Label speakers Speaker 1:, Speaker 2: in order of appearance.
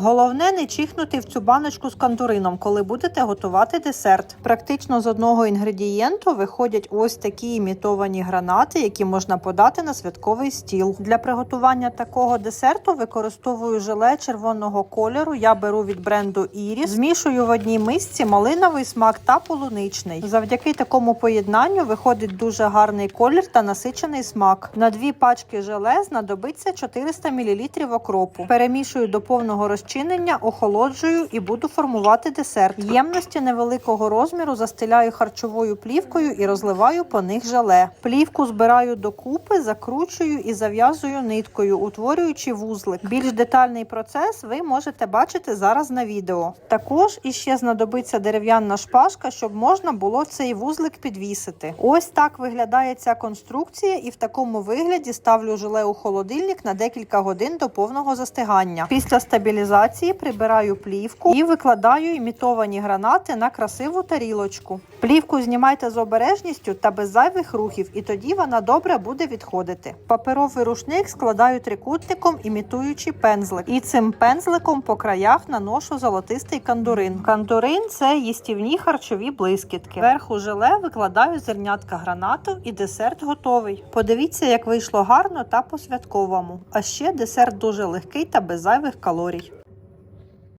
Speaker 1: Головне не чихнути в цю баночку з кандурином, коли будете готувати десерт. Практично з одного інгредієнту виходять ось такі імітовані гранати, які можна подати на святковий стіл. Для приготування такого десерту використовую желе червоного кольору. Я беру від бренду Iris, змішую в одній мисці малиновий смак та полуничний. Завдяки такому поєднанню виходить дуже гарний колір та насичений смак. На дві пачки желе знадобиться 400 мл окропу. Перемішую до повного розчинення, охолоджую і буду формувати десерт. Ємності невеликого розміру застеляю харчовою плівкою і розливаю по них желе. Плівку збираю докупи, закручую і зав'язую ниткою, утворюючи вузлик. Більш детальний процес ви можете бачити зараз на відео. Також іще знадобиться дерев'яна шпажка, щоб можна було цей вузлик підвісити. Ось так виглядає ця конструкція, і в такому вигляді ставлю желе у холодильник на декілька годин до повного застигання. Після стабілізації прибираю плівку і викладаю імітовані гранати на красиву тарілочку. Плівку знімайте з обережністю та без зайвих рухів, і тоді вона добре буде відходити. Паперовий рушник складаю трикутником, імітуючи пензлик, і цим пензликом по краях наношу золотистий кандурин. Кандурин це їстівні харчові блискітки. Верху желе викладаю зернятка гранату, і десерт готовий. Подивіться, як вийшло гарно та по святковому. А ще десерт дуже легкий та без зайвих калорій.